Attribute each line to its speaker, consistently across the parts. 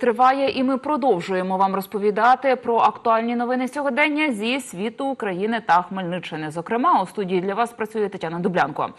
Speaker 1: триває, і ми продовжуємо вам розповідати про актуальні новини сьогодення зі світу України та Хмельниччини. Зокрема, у студії для вас працює Тетяна Дублянко.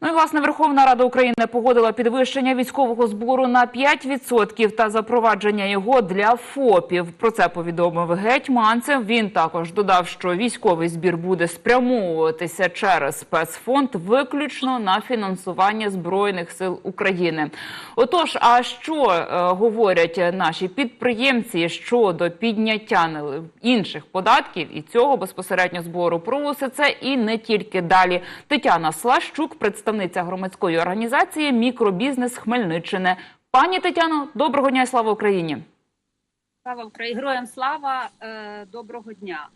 Speaker 1: Ну і власне Верховна Рада України погодила підвищення військового збору на 5% та запровадження його для ФОПів. Про це повідомив гетьманцев. Він також додав, що військовий збір буде спрямовуватися через спецфонд виключно на фінансування збройних сил України. Отож, а що е, говорять наші підприємці щодо підняття інших податків і цього безпосередньо збору про це і не тільки далі. Тетяна Слащук, представниця громадської організації Мікробізнес Хмельниччини. Пані Тетяно, доброго дня і слава Україні.
Speaker 2: Слава Україні, героям слава, е, доброго дня.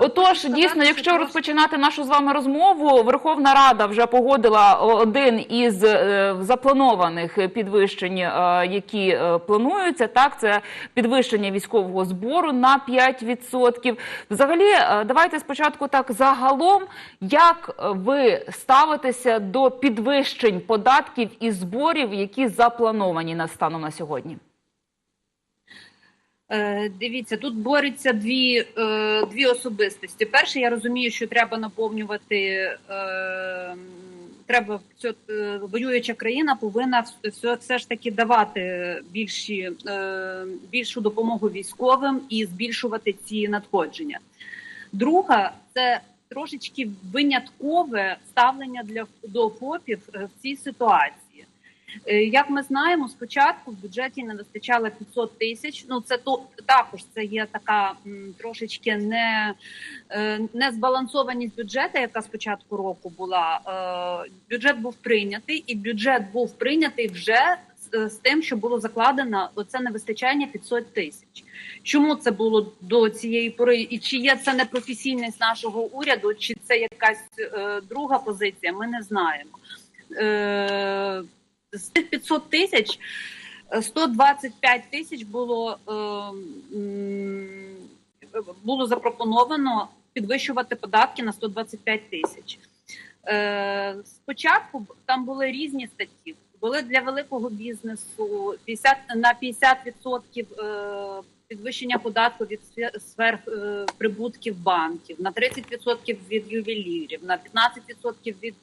Speaker 1: Отож, дійсно, якщо розпочинати нашу з вами розмову, Верховна Рада вже погодила один із е, запланованих підвищень, е, які е, плануються. Так, це підвищення військового збору на 5%. Взагалі, давайте спочатку так загалом, як ви ставитеся до підвищень податків і зборів, які заплановані на станом на сьогодні?
Speaker 2: Е, Дивіться, тут борються дві, е, дві особистості. Перше, я розумію, що треба наповнювати. Е, треба воююча країна повинна все, все ж таки давати більші, більшу допомогу військовим і збільшувати ці надходження. Друга це трошечки виняткове ставлення для до ФОПів в цій ситуації. Е, Як ми знаємо, спочатку в бюджеті не вистачало 500 тисяч. Ну це то також це є така м, трошечки не, е, не збалансованість бюджету, яка з початку року була. Е, Бюджет був прийнятий, і бюджет був прийнятий вже з, з тим, що було закладено оце невистачання 500 тисяч. Чому це було до цієї пори? І чи є це непрофесійність нашого уряду, чи це якась е, друга позиція? Ми не знаємо. Е, з цих 500 тисяч е, 125 тисяч було, е, було запропоновано підвищувати податки на 125 тисяч. Е, Спочатку там були різні статті. Були для великого бізнесу 50, на 50% е, підвищення податку від сфе- сфер е, прибутків банків, на 30% від ювелірів, на 15% від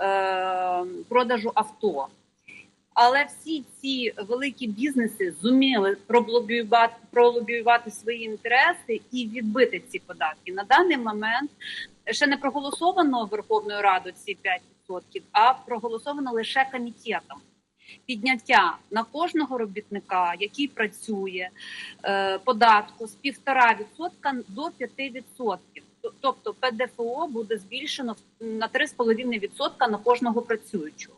Speaker 2: е, продажу авто. Але всі ці великі бізнеси зуміли проблобіювати, пролобіювати свої інтереси і відбити ці податки. На даний момент ще не проголосовано Верховною Радою ці 5%, а проголосовано лише комітетом. Підняття на кожного робітника, який працює, е, податку з 1,5% до 5%. Тобто ПДФО буде збільшено на 3,5% на кожного працюючого.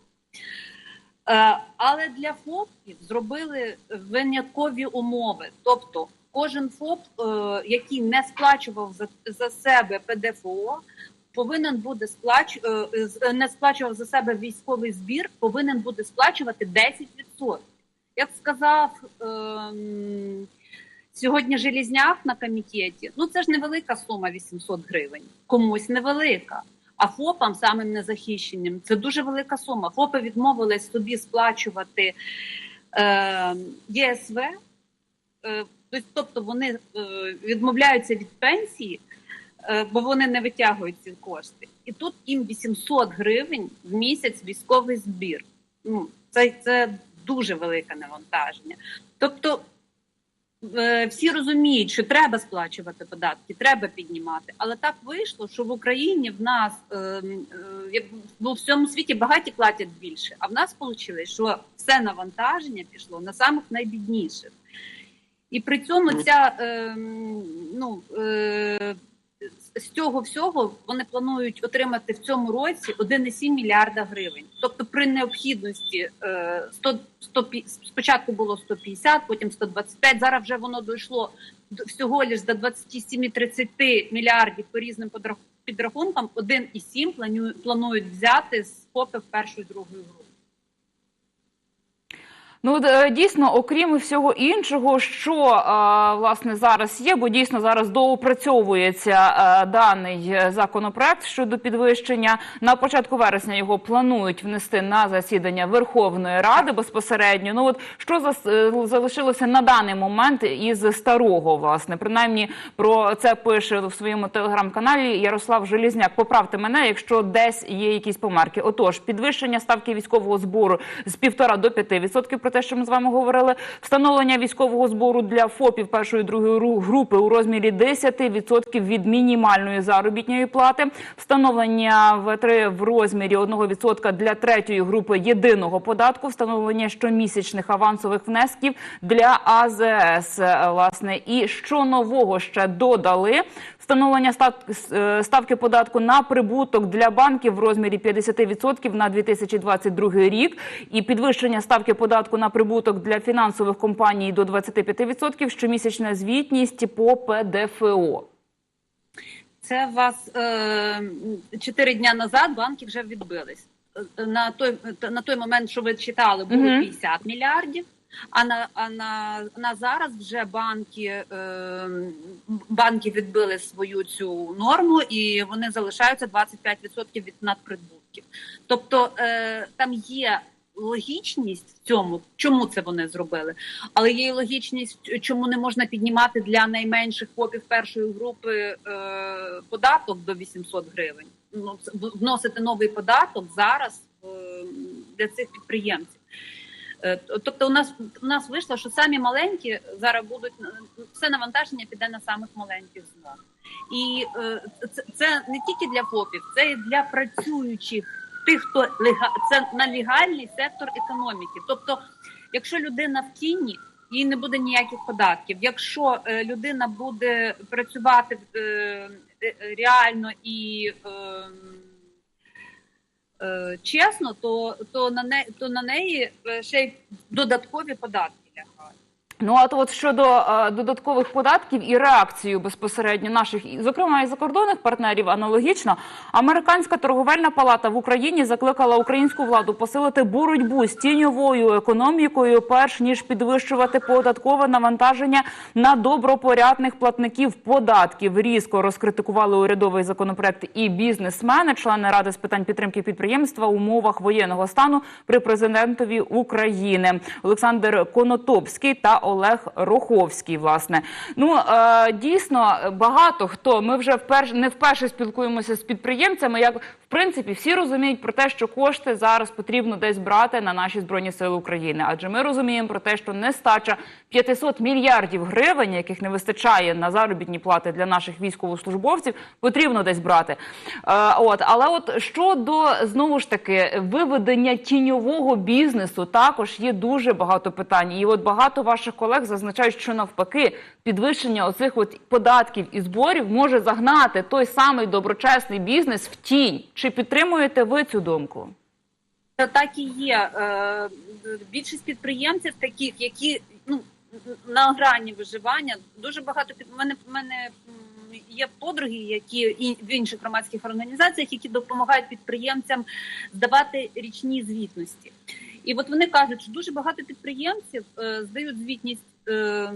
Speaker 2: Е, Але для ФОПів зробили виняткові умови. Тобто, кожен ФОП, е, який не сплачував за, себе ПДФО, повинен буде сплач... е, не сплачував за себе військовий збір, повинен буде сплачувати 10%. Як сказав ем, сьогодні Желізняк на комітеті, ну це ж невелика сума 800 гривень, комусь невелика. А ФОПам самим незахищеним це дуже велика сума. ФОПи відмовились собі сплачувати е, ЄСВ, е, тобто вони е, відмовляються від пенсії, е, бо вони не витягують ці кошти. І тут їм 800 гривень в місяць військовий збір. Ну, це, це дуже велике навантаження. Тобто всі розуміють, що треба сплачувати податки, треба піднімати. Але так вийшло, що в Україні в нас е, е, як ну, в всьому світі багаті платять більше. А в нас вийшло, що все навантаження пішло на самих найбідніших. І при цьому ця е, ну, е, з цього всього вони планують отримати в цьому році 1,7 мільярда гривень. Тобто, при необхідності е, 100, 100, спочатку було 150, потім 125, Зараз вже воно дійшло всього лиш до 27-30 мільярдів по різним підрахункам. 1,7 планують, планують взяти з ФОПи в першу і другу групу.
Speaker 1: Ну е, дійсно, окрім всього іншого, що е, власне зараз є, бо дійсно зараз доопрацьовується е, даний законопроект щодо підвищення. На початку вересня його планують внести на засідання Верховної Ради безпосередньо. Ну от що залишилося на даний момент із старого, власне, принаймні про це пише в своєму телеграм-каналі Ярослав Желізняк. Поправте мене, якщо десь є якісь помарки. Отож, підвищення ставки військового збору з півтора до п'яти відсотків про те, що ми з вами говорили. Встановлення військового збору для ФОПів першої другої групи у розмірі 10% від мінімальної заробітної плати. Встановлення В3 в розмірі 1% для третьої групи єдиного податку. Встановлення щомісячних авансових внесків для АЗС. Власне, і що нового ще додали. Встановлення е, ставки податку на прибуток для банків в розмірі 50% на 2022 рік і підвищення ставки податку прибуток для фінансових компаній до 25%, щомісячна звітність по ПДФО.
Speaker 2: Це вас е, чотири дня назад банки вже відбились. Е, На той на той момент, що ви читали, було
Speaker 1: Мгм.
Speaker 2: 50 мільярдів. А на а на, на зараз вже банки е, банки відбили свою цю норму, і вони залишаються 25% від надприбутків. Тобто е, там є логічність в цьому, чому це вони зробили, але є і логічність, чому не можна піднімати для найменших ФОПів першої групи е, податок до 800 гривень. Ну вносити новий податок зараз е, для цих підприємців. Е, Тобто, у нас у нас вийшло, що самі маленькі зараз будуть е, все навантаження піде на самих маленьких знову. І це, це не тільки для ФОПів, це і для працюючих тих, хто лега... це на легальний сектор економіки. Тобто, якщо людина в тіні, їй не буде ніяких податків. Якщо е, людина буде працювати е, е, реально і е, е, чесно, то, то, на не, то на неї ще й додаткові податки лягають.
Speaker 1: Ну а то от щодо е, додаткових податків і реакцію безпосередньо наших, зокрема і закордонних партнерів, аналогічно, американська торговельна палата в Україні закликала українську владу посилити боротьбу з тіньовою економікою, перш ніж підвищувати податкове навантаження на добропорядних платників податків. Різко розкритикували урядовий законопроект і бізнесмени, члени ради з питань підтримки підприємства в умовах воєнного стану при президентові України Олександр Конотопський та Олег Руховський. Власне, ну е, дійсно багато хто. Ми вже вперше не вперше спілкуємося з підприємцями. Як принципі всі розуміють про те, що кошти зараз потрібно десь брати на наші збройні сили України, адже ми розуміємо про те, що нестача 500 мільярдів гривень, яких не вистачає на заробітні плати для наших військовослужбовців, потрібно десь брати. Е, от, але от щодо знову ж таки виведення тіньового бізнесу, також є дуже багато питань. І от багато ваших колег зазначають, що навпаки підвищення оцих от податків і зборів може загнати той самий доброчесний бізнес в тінь. Чи підтримуєте ви цю думку?
Speaker 2: Так і є. Е, Більшість підприємців, таких, які ну на грані виживання, дуже багато під мене мене є подруги, які в інших громадських організаціях, які допомагають підприємцям здавати річні звітності. І от вони кажуть, що дуже багато підприємців е, здають звітність. Е,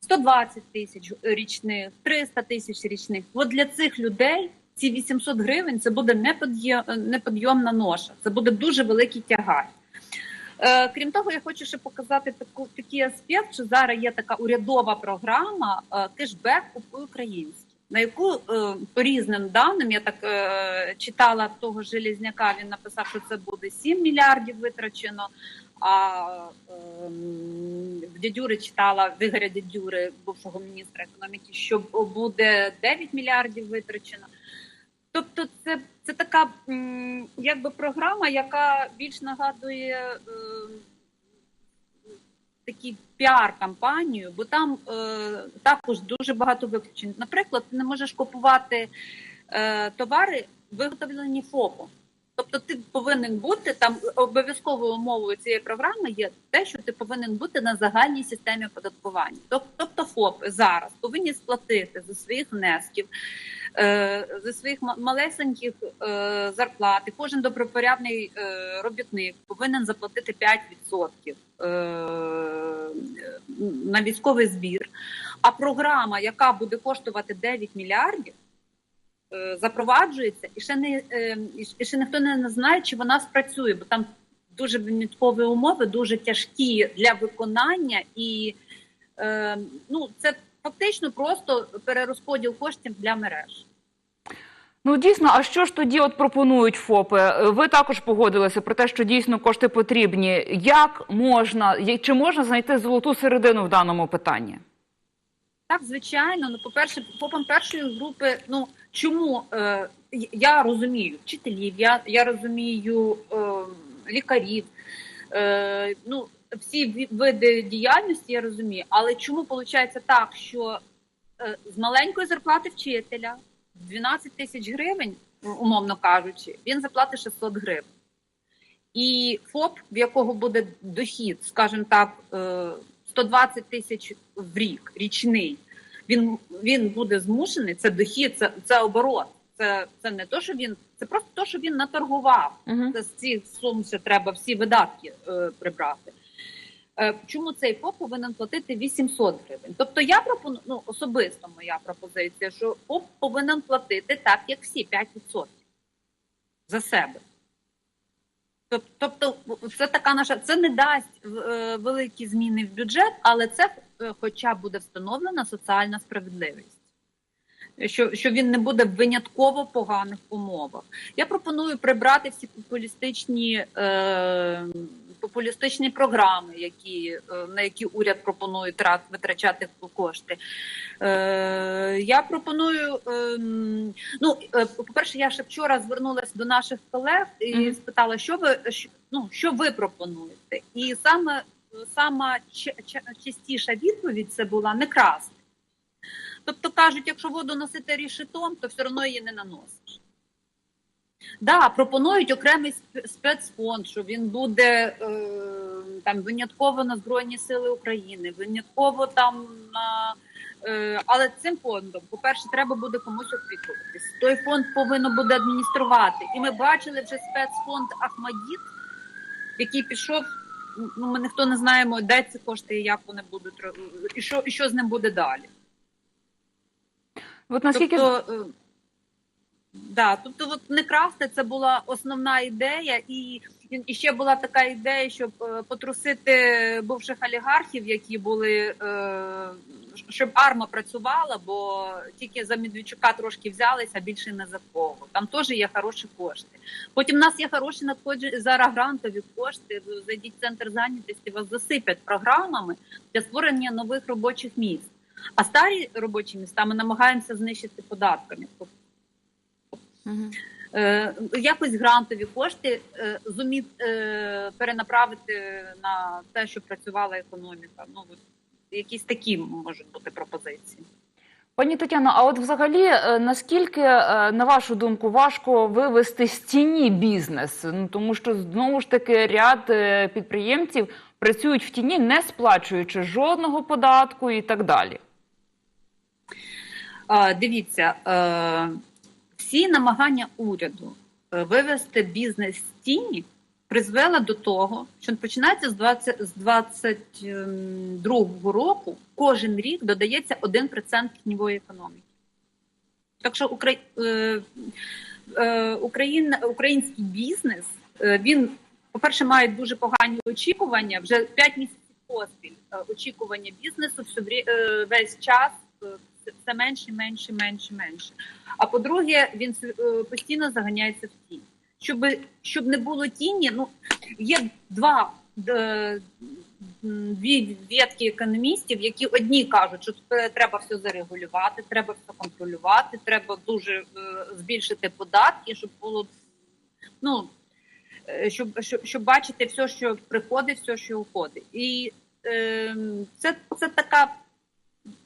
Speaker 2: 120 тисяч річних, 300 тисяч річних. От для цих людей ці 800 гривень це буде неподйомна ноша, це буде дуже великий тягар. Е, крім того, я хочу ще показати такий аспект, що зараз є така урядова програма е, кешбек купуй українське, на яку е, по різним даним я так читала того Железняка. Він написав, що це буде 7 мільярдів витрачено. А ем, в дядюри читала в Ігоря Дядюри, бувшого міністра економіки, що буде 9 мільярдів витрачено. Тобто, це, це така якби програма, яка більш нагадує е, такі піар-кампанію, бо там е, також дуже багато виключень. Наприклад, ти не можеш купувати е, товари, виготовлені ФОПом. Тобто ти повинен бути там обов'язковою умовою цієї програми є те, що ти повинен бути на загальній системі оподаткування. Тобто ФОП зараз повинні сплатити за своїх внесків е, зі своїх малесеньких е, зарплат. Кожен добропорядний е, робітник повинен заплатити 5% е, на військовий збір. А програма, яка буде коштувати 9 мільярдів, запроваджується, і ще не і ще ніхто не знає, чи вона спрацює, бо там дуже виняткові умови, дуже тяжкі для виконання, і ну це фактично просто перерозподіл коштів для мереж.
Speaker 1: Ну дійсно, а що ж тоді от пропонують ФОПи? Ви також погодилися про те, що дійсно кошти потрібні. Як можна, чи можна знайти золоту середину в даному питанні?
Speaker 2: Так, звичайно. Ну, по-перше, попам першої групи, ну чому е, я розумію вчителів, я, я розумію е, лікарів, е, ну всі види діяльності я розумію. Але чому виходить так, що е, з маленької зарплати вчителя 12 тисяч гривень, умовно кажучи, він заплатить 600 гривень. І ФОП, в якого буде дохід, скажімо так, е, 120 тисяч в рік, річний, він, він буде змушений, це дохід, це, це оборот. Це, це не то, що він, це просто то, що він наторгував.
Speaker 1: Угу.
Speaker 2: Це з цих сум ще треба всі видатки е, прибрати. Е, чому цей ФОП повинен платити 800 гривень? Тобто я пропоную, ну, особисто моя пропозиція, що ФОП повинен платити так, як всі 5% за себе. Тобто, це така наша, це не дасть е, великі зміни в бюджет, але це е, хоча буде встановлена соціальна справедливість. Що, що він не буде в винятково поганих умовах. Я пропоную прибрати всі популістичні, е, популістичні програми, які, е, на які уряд пропонує трат, витрачати кошти. Е, я пропоную. Е, ну, е, по-перше, я ще вчора звернулася до наших колег і спитала, що ви що, ну, що ви пропонуєте? І саме сама частіша відповідь це була не красти. Тобто кажуть, якщо воду носити рішитом, то все одно її не наносиш. Да, пропонують окремий спецфонд, що він буде е, там винятково на Збройні Сили України, винятково там на. Е, але цим фондом, по-перше, треба буде комусь опікуватись. Той фонд повинно буде адмініструвати. І ми бачили вже спецфонд Ахмадіт, який пішов. Ну, ми ніхто не знаємо, де ці кошти і як вони будуть і що, і що з ним буде далі.
Speaker 1: От наскільки
Speaker 2: Тобто, е, да, тобто от не красти це була основна ідея, і, і ще була така ідея, щоб е, потрусити бувших олігархів, які були, е, щоб арма працювала, бо тільки за Медведчука трошки взялися, а більше не за кого. Там теж є хороші кошти. Потім в нас є хороші надходження зараз грантові кошти. Зайдіть в центр зайнятості, вас засипять програмами для створення нових робочих місць. А старі робочі міста ми намагаємося знищити податками. Е, якось грантові кошти е, зумів е, перенаправити на те, щоб працювала економіка. Ну якісь такі можуть бути пропозиції.
Speaker 1: Пані Тетяно, а от взагалі, наскільки, на вашу думку, важко вивести з тіні бізнес? Ну тому що знову ж таки ряд підприємців працюють в тіні, не сплачуючи жодного податку і так далі.
Speaker 2: Е, Дивіться, е, всі намагання уряду е, вивести бізнес з тіні призвела до того, що починається з 20, з 22 року. Кожен рік додається 1% тіньової економіки. Так що Укра... е, е, Україн... український бізнес він, по-перше, має дуже погані очікування. Вже 5 місяців поспіль очікування бізнесу все весь час все менше, менше, менше, менше. А по-друге, він е, постійно заганяється в тінь. Щоб, щоб не було тіні, ну є два е, дві ветки економістів, які одні кажуть, що треба все зарегулювати, треба все контролювати, треба дуже е, збільшити податки, щоб було ну щоб, щоб, щоб бачити все, що приходить, все, що уходить. І е, це, це така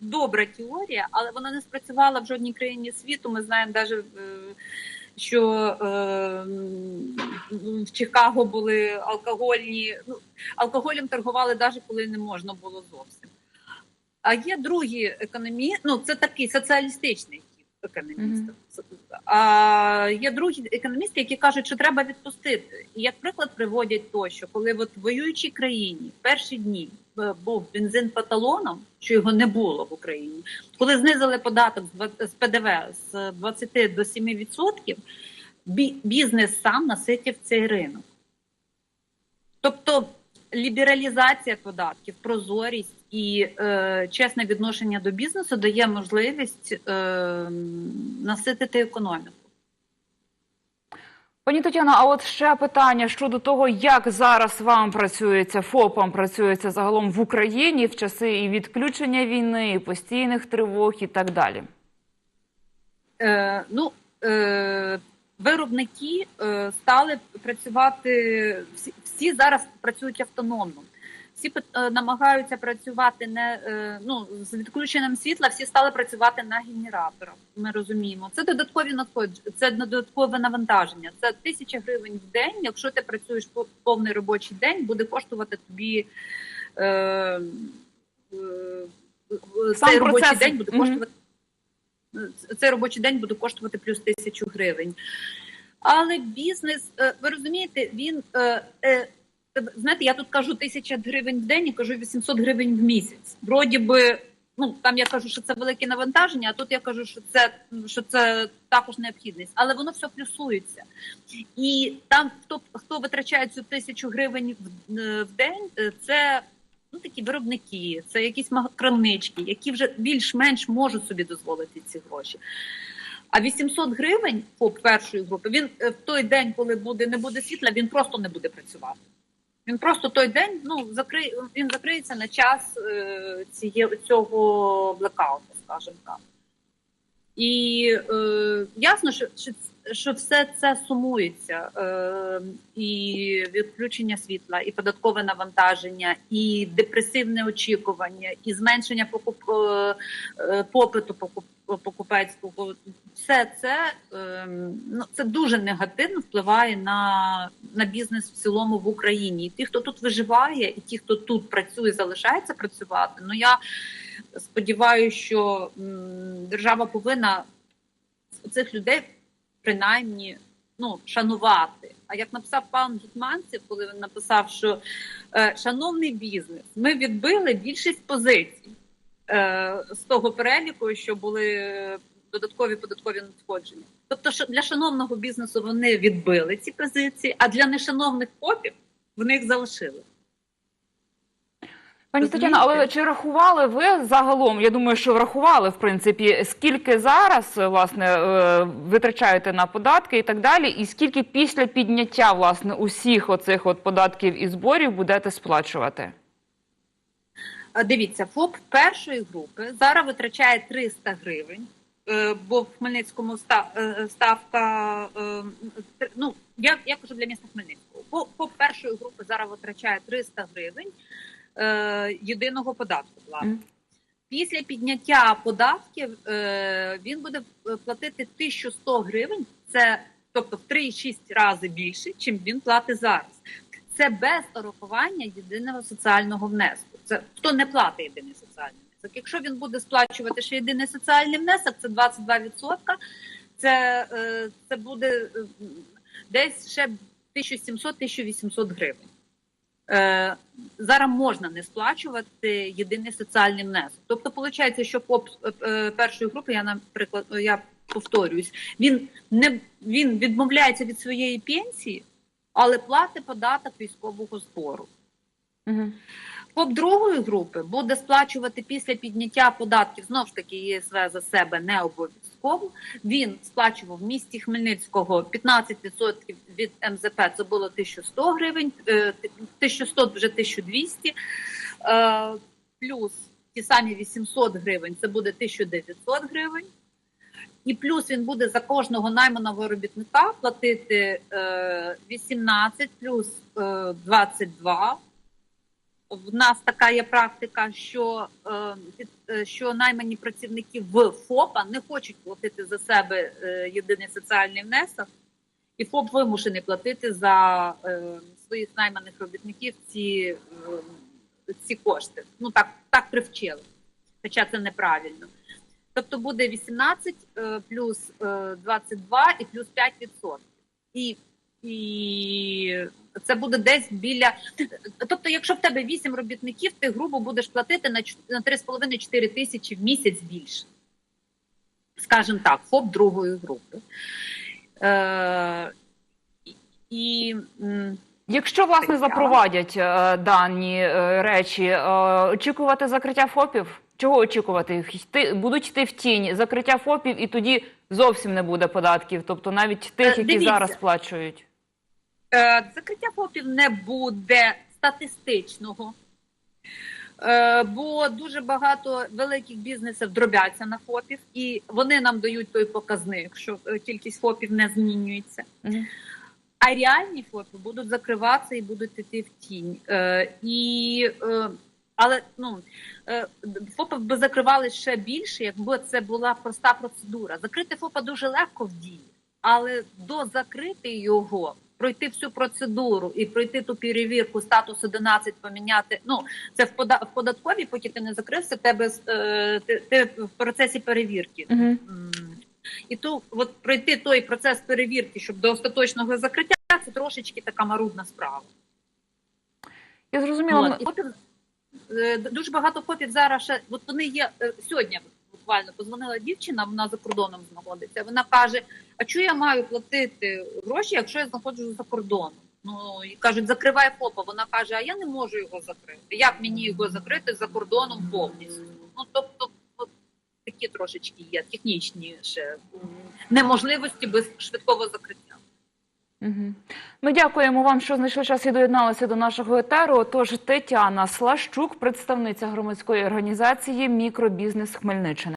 Speaker 2: добра теорія, але вона не спрацювала в жодній країні світу. Ми знаємо навіть. Що е, в Чикаго були алкогольні, ну алкоголем торгували навіть коли не можна було зовсім. А є другі економії, ну це такий соціалістичний тип. економістів. А є другі економісти, які кажуть, що треба відпустити. І як приклад приводять то, що коли от в воюючій країні в перші дні е, був бензин по талонам, що його не було в Україні, коли знизили податок з ПДВ з 20 до 7 відсотків, бі- бізнес сам наситив цей ринок. Тобто лібералізація податків, прозорість і е, чесне відношення до бізнесу дає можливість е, наситити економіку.
Speaker 1: Пані Тетяно, а от ще питання щодо того, як зараз вам працюється ФОПам, працюється загалом в Україні в часи і відключення війни, і постійних тривог, і так далі.
Speaker 2: Е, ну, е, виробники е, стали працювати, всі, всі зараз працюють автономно. Всі е, намагаються працювати не е, ну, з відключенням світла, всі стали працювати на генераторах. Ми розуміємо. Це додаткові надходження, це додаткове навантаження. Це тисяча гривень в день. Якщо ти працюєш по- повний робочий день, буде коштувати тобі. Е, е,
Speaker 1: Сам
Speaker 2: цей робочий
Speaker 1: процес.
Speaker 2: день буде коштувати цей робочий день буде коштувати плюс тисячу гривень. Але бізнес, ви розумієте, він знаєте, я тут кажу тисяча гривень в день і кажу 800 гривень в місяць. Вроді би, ну там я кажу, що це велике навантаження, а тут я кажу, що це що це також необхідність, але воно все плюсується. І там, хто хто витрачає цю тисячу гривень в, е, в день, е, це ну такі виробники, це якісь крамнички, які вже більш-менш можуть собі дозволити ці гроші. А 800 гривень ФОП першої групи, він е, в той день, коли буде не буде світла, він просто не буде працювати. Він просто той день ну закри... він закриється на час е, ціє... цього блекауту, скажімо так. І е, ясно, що, що, все це сумується. Е, і відключення світла, і податкове навантаження, і депресивне очікування, і зменшення покуп... е, е, попиту покуп... покупецького. Все це, ну, це дуже негативно впливає на, на бізнес в цілому в Україні. І ті, хто тут виживає, і ті, хто тут працює, залишається працювати. Ну я сподіваюся, що м, держава повинна цих людей принаймні ну, шанувати. А як написав пан Гетманцев, коли він написав, що е, шановний бізнес, ми відбили більшість позицій е, з того переліку, що були додаткові податкові надходження. Тобто, для шановного бізнесу вони відбили ці позиції, а для нешановних попів вони їх залишили.
Speaker 1: Пані? Тетяно, але чи рахували ви загалом? Я думаю, що врахували в принципі, скільки зараз власне е, витрачаєте на податки і так далі, і скільки після підняття власне усіх оцих от податків і зборів будете сплачувати?
Speaker 2: Дивіться, ФОП першої групи зараз витрачає 300 гривень, е, бо в Хмельницькому ста- е, ставка, е, ну, я, я кажу для міста Хмельницького. ФОП першої групи зараз витрачає 300 гривень е, єдиного податку.
Speaker 1: Мгм.
Speaker 2: Після підняття податків е, він буде е, платити 1100 гривень, це тобто в 3,6 рази більше, чим він платить зараз. Це без урахування єдиного соціального внеску. Це хто не платить єдиний соціальний внесок. Якщо він буде сплачувати ще єдиний соціальний внесок, це 22%, це, е, це буде десь ще 1700-1800 гривень. Е, зараз можна не сплачувати єдиний соціальний внесок. Тобто, виходить, що ФОП е, першої групи, я наприклад, я повторююсь, він не він відмовляється від своєї пенсії, але платить податок військового збору.
Speaker 1: Угу.
Speaker 2: ФОП другої групи буде сплачувати після підняття податків знову ж таки ЄСВ за себе не обов'язково. Він сплачував в місті Хмельницького 15% від МЗП, це було 1100 гривень, е, 1100 вже 1200, е, плюс ті самі 800 гривень, це буде 1900 гривень. І плюс він буде за кожного найманого робітника платити е, 18 плюс е, 22 в нас така є практика, що, е, е, що наймані працівники в ФОПа не хочуть платити за себе е, єдиний соціальний внесок, і ФОП вимушений платити за своїх найманих робітників ці, ці кошти. Ну так, так привчили, хоча це неправильно. Тобто буде 18 е, плюс е, 22 і плюс 5 відсотків. І, і це буде десь біля. Тобто, якщо в тебе 8 робітників, ти грубо будеш платити на чт- на 3,5-4 тисячі в місяць більше. Скажімо так, ФОП другої групи. Е, і-
Speaker 1: Якщо власне запровадять е, дані е, речі, е, очікувати закриття ФОПів? Чого очікувати? Йти, будуть йти в тінь закриття ФОПів, і тоді зовсім не буде податків, тобто навіть тих,
Speaker 2: Е,
Speaker 1: які
Speaker 2: дивіться.
Speaker 1: зараз сплачують.
Speaker 2: Е, Закриття ФОПів не буде статистичного, Е, бо дуже багато великих бізнесів дробяться на ФОПів, і вони нам дають той показник, що е, кількість ФОПів не змінюється. А реальні ФОПи будуть закриватися і будуть йти в тінь. Е, і, е, але ну, е, ФОПи би закривали ще більше, якби це була проста процедура. Закрити ФОПа дуже легко в дії, але до закрити його, пройти всю процедуру і пройти ту перевірку, статус 11 поміняти. Ну, це в, пода- в податковій, поки ти не закрився, тебе е, ти, ти в процесі перевірки. М. І то от пройти той процес перевірки, щоб до остаточного закриття, це трошечки така марудна справа.
Speaker 1: Я зрозуміла.
Speaker 2: От. І е, дуже багато попів зараз ще. От вони є е, сьогодні. Буквально позвонила дівчина, вона за кордоном знаходиться. Вона каже: А чого я маю платити гроші, якщо я знаходжусь за кордоном? Ну і кажуть, закривай ФОПа. Вона каже: А я не можу його закрити. Як мені його закрити за кордоном повністю? Ну тобто, от такі трошечки є технічні ще неможливості без швидкого закриття.
Speaker 1: Мгм. Ми дякуємо вам, що знайшли час і доєдналися до нашого етеру. Тож Тетяна Слащук, представниця громадської організації Мікробізнес Хмельниччини.